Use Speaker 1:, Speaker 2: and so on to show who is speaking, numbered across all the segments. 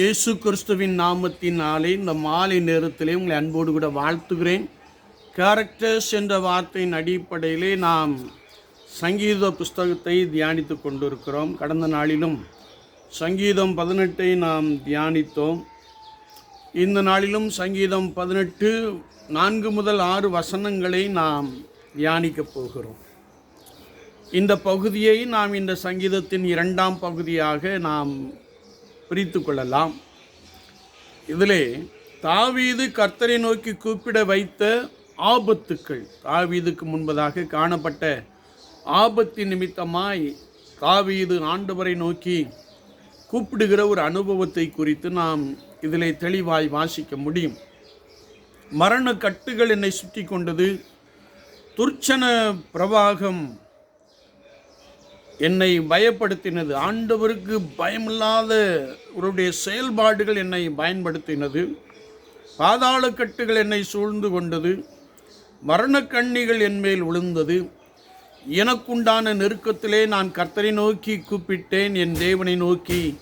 Speaker 1: இயேசு கிறிஸ்துவின் நாமத்தினாலே இந்த மாலை நேரத்திலே உங்களை அன்போடு கூட வாழ்த்துகிறேன். கேரக்டர்ஸ் என்ற வார்த்தையின் அடிப்படையிலே நாம் சங்கீத புஸ்தகத்தை தியானித்து கொண்டிருக்கிறோம். கடந்த நாளிலும் சங்கீதம் பதினெட்டை நாம் தியானித்தோம். இந்த நாளிலும் சங்கீதம் பதினெட்டு நான்கு முதல் ஆறு வசனங்களை நாம் தியானிக்கப் போகிறோம். இந்த பகுதியை நாம் இந்த சங்கீதத்தின் இரண்டாம் பகுதியாக நாம் பிரித்து கொள்ளலாம் இதிலே தாவீது கர்த்தரை நோக்கி கூப்பிட வைத்த ஆபத்துக்கள் தாவீதுக்கு முன்பதாக காணப்பட்ட ஆபத்து நிமித்தமாய் தாவீது ஆண்டவரை நோக்கி கூப்பிடுகிற ஒரு அனுபவத்தை குறித்து நாம் இதிலே தெளிவாய் வாசிக்க முடியும். மரண கட்டுகள் என்னை சுற்றி கொண்டது துர்ச்சன பிரவாகம் என்னை பயப்படுத்தினது. ஆண்டவருக்கு பயமில்லாத அவருடைய செயல்பாடுகள் என்னை பயன்படுத்தினது. பாதாளக்கட்டுகள் என்னை சூழ்ந்து கொண்டது. மரணக்கண்ணிகள் என்மேல் விழுந்தது. எனக்குண்டான நெருக்கத்திலே நான் கர்த்தரை நோக்கி கூப்பிட்டேன். என் தேவனை நோக்கி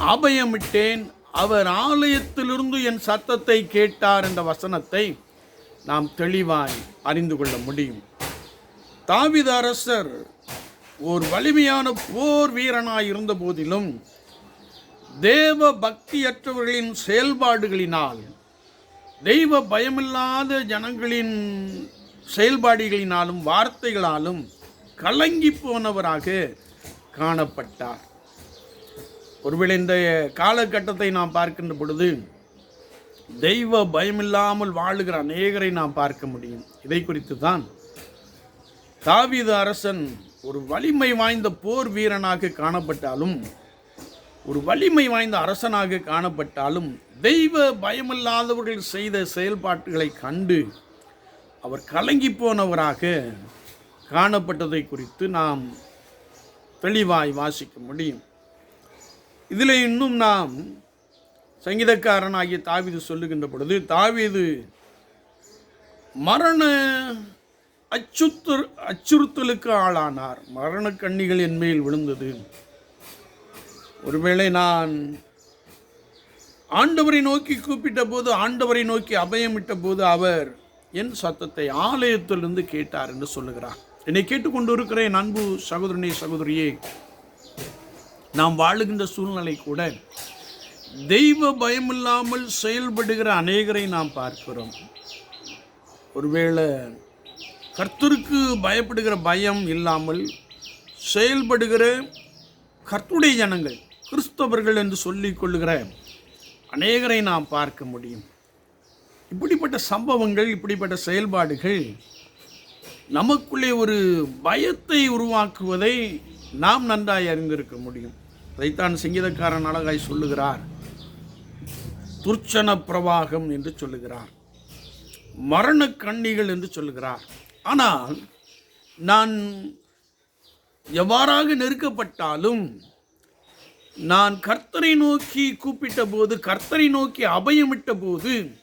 Speaker 1: அபயமிட்டேன் அவர் ஆலயத்திலிருந்து என் சத்தத்தை கேட்டார் என்ற வசனத்தை நாம் தெளிவாய் அறிந்து கொள்ள முடியும். தாவித அரசர் ஒரு வலிமையான போர் வீரனாய் இருந்த போதிலும் தேவ பக்தியற்றவர்களின் செயல்பாடுகளினால் தெய்வ பயமில்லாத ஜனங்களின் செயல்பாடுகளினாலும் வார்த்தைகளாலும் கலங்கி போனவராக காணப்பட்டார். ஒருவேளை இந்த காலகட்டத்தை நாம் பார்க்கின்ற பொழுது தெய்வ பயமில்லாமல் வாழுகிற அநேகரை நாம் பார்க்க முடியும். இதை குறித்து தான் தாவீது அரசன் ஒரு வலிமை வாய்ந்த போர் வீரனாக காணப்பட்டாலும் ஒரு வலிமை வாய்ந்த அரசனாக காணப்பட்டாலும் தெய்வ பயமில்லாதவர்கள் செய்த செயல்பாட்டுகளை கண்டு அவர் கலங்கி போனவராக காணப்பட்டதை குறித்து நாம் தெளிவாய் வாசிக்க முடியும். இதில் இன்னும் நாம் சங்கீதக்காரனாகிய தாவீது சொல்லுகின்ற பொழுது தாவீது மரண அச்சுத்து அச்சுறுத்தலுக்கு ஆளானார். மரண கண்ணிகள் என் மேல் விழுந்தது. ஒருவேளை நான் ஆண்டவரை நோக்கி கூப்பிட்ட போது ஆண்டவரை நோக்கி அபயமிட்ட போது அவர் என் சத்தத்தை ஆலயத்திலிருந்து கேட்டார் என்று சொல்லுகிறார். என்னை கேட்டுக்கொண்டு இருக்கிறேன் அன்பு சகோதரனே சகோதரியே நாம் வாழுகின்ற சூழ்நிலை கூட தெய்வ பயமில்லாமல் செயல்படுகிற அநேகரை நாம் பார்க்கிறோம். ஒருவேளை கர்த்தருக்கு பயப்படுகிற பயம் இல்லாமல் செயல்படுகிற கர்த்துடைய ஜனங்கள் கிறிஸ்தவர்கள் என்று சொல்லிக் கொள்ளுகிற அநேகரை நாம் பார்க்க முடியும். இப்படிப்பட்ட சம்பவங்கள் இப்படிப்பட்ட செயல்பாடுகள் நமக்குள்ளே ஒரு பயத்தை உருவாக்குவதை நாம் நன்றாய் அறிந்திருக்க முடியும். அதைத்தான் சங்கீதக்காரன் அழகாய் சொல்லுகிறார். துர்ச்சன பிரவாகம் என்று சொல்லுகிறார். மரண கண்ணிகள் என்று சொல்லுகிறார். ஆனால் நான் எவ்வாறாக நெருக்கப்பட்டாலும் நான் கர்த்தரை நோக்கி கூப்பிட்ட போது கர்த்தரை நோக்கி அபயமிட்ட போது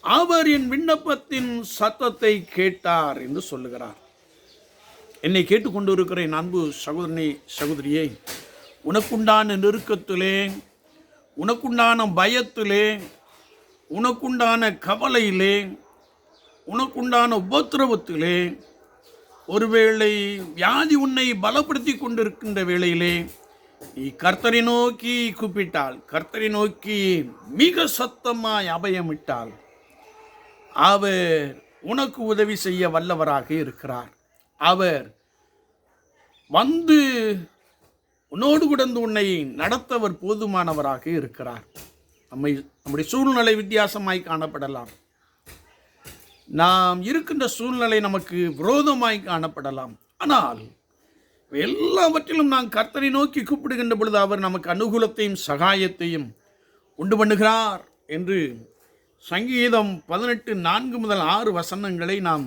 Speaker 1: அவர் என் விண்ணப்பத்தின் சத்தத்தை கேட்டார் என்று சொல்லுகிறார். என்னை கேட்டுக்கொண்டு என் அன்பு சகோதரனே சகோதரியே உனக்குண்டான நெருக்கத்திலே உனக்குண்டான பயத்திலே உனக்குண்டான கவலையிலே உனக்குண்டான உபத்திரவத்திலே ஒருவேளை வியாதி உன்னை பலப்படுத்தி கொண்டிருக்கின்ற வேளையிலே நீ கர்த்தரை நோக்கி கூப்பிட்டால் கர்த்தரை நோக்கி மிக சத்தமாய் அபயமிட்டால் அவர் உனக்கு உதவி செய்ய வல்லவராக இருக்கிறார். அவர் வந்து உன்னோடு கிடந்து உன்னை நடத்தவர் போதுமானவராக இருக்கிறார். நம்மை நம்முடைய சூழ்நிலை வித்தியாசமாய் காணப்படலாம். நாம் இருக்கின்ற சூழ்நிலை நமக்கு விரோதமாய் காணப்படலாம். ஆனால் எல்லாவற்றிலும் நாம் கர்த்தரை நோக்கி கூப்பிடுகின்ற பொழுது அவர் நமக்கு அனுகூலத்தையும் சகாயத்தையும் உண்டு பண்ணுகிறார் என்று சங்கீதம் பதினெட்டு நான்கு முதல் ஆறு வசனங்களை நாம்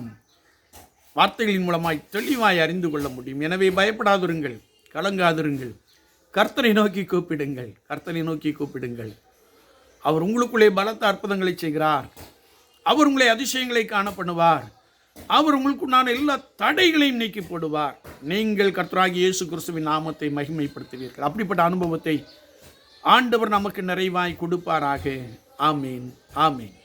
Speaker 1: வார்த்தைகளின் மூலமாய் தெளிவாய் அறிந்து கொள்ள முடியும். எனவே பயப்படாதிருங்கள் கலங்காதிருங்கள். கர்த்தரை நோக்கி கூப்பிடுங்கள் கர்த்தரை நோக்கி கூப்பிடுங்கள். அவர் உங்களுக்குள்ளே பலத்த அற்புதங்களை செய்கிறார். அவர் உங்களை அதிசயங்களை காண பண்ணுவார் அவர் உங்களுக்குண்டான எல்லா தடைகளையும் நீக்கி போடுவார் நீங்கள் கர்த்தராகி இயேசு கிறிஸ்துவின் நாமத்தை மகிமைப்படுத்துவீர்கள். அப்படிப்பட்ட அனுபவத்தை ஆண்டவர் நமக்கு நிறைவாய் கொடுப்பாராக. ஆமீன். ஆமீன்.